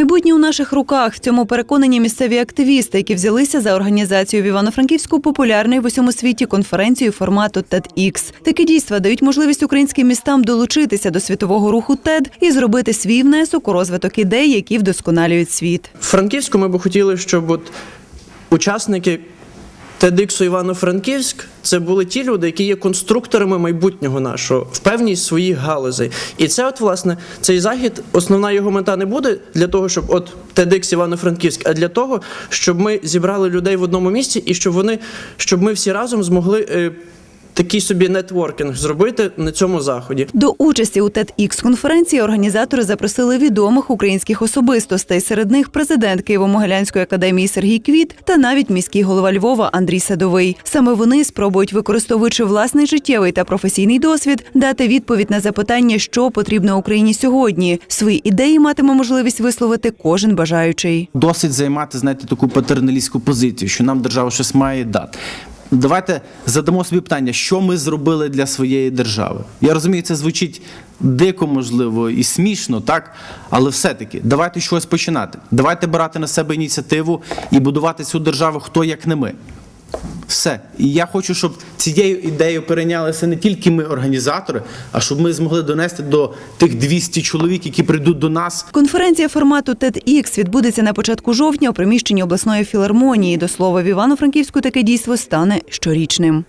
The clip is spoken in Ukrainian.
Майбутнє у наших руках. В цьому переконані місцеві активісти, які взялися за організацію в Івано-Франківську популярної в усьому світі конференцію формату TEDx. Такі дійства дають можливість українським містам долучитися до світового руху TED і зробити свій внесок у розвиток ідей, які вдосконалюють світ. В Франківську ми б хотіли, щоб от учасники TEDx Івано-Франківськ це були ті люди, які є конструкторами майбутнього нашого в певній своїй галузі. І це, от, власне, цей захід, основна його мета не буде для того, щоб от TEDx Івано-Франківськ, а для того, щоб ми зібрали людей в одному місці і щоб вони, щоб ми всі разом змогли. Такий собі нетворкінг зробити на цьому заході. До участі у TEDx конференції організатори запросили відомих українських особистостей. Серед них президент Києво-Могилянської академії Сергій Квіт та навіть міський голова Львова Андрій Садовий. Саме вони спробують, використовуючи власний життєвий та професійний досвід, дати відповідь на запитання, що потрібно Україні сьогодні. Свої ідеї матиме можливість висловити кожен бажаючий. досить займати, знаєте, таку патерналістську позицію, що нам держава щось має дати. Давайте задамо собі питання, що ми зробили для своєї держави. Я розумію, це звучить дико, можливо, і смішно, так? Але все-таки давайте щось починати. Давайте брати на себе ініціативу і будувати цю державу хто як не ми. Все. І я хочу, щоб цією ідеєю перейнялися не тільки ми, організатори, а щоб ми змогли донести до тих 200 чоловік, які прийдуть до нас, Конференція формату TEDx відбудеться на початку жовтня у приміщенні обласної філармонії. До слова, в Івано-Франківську таке дійство стане щорічним.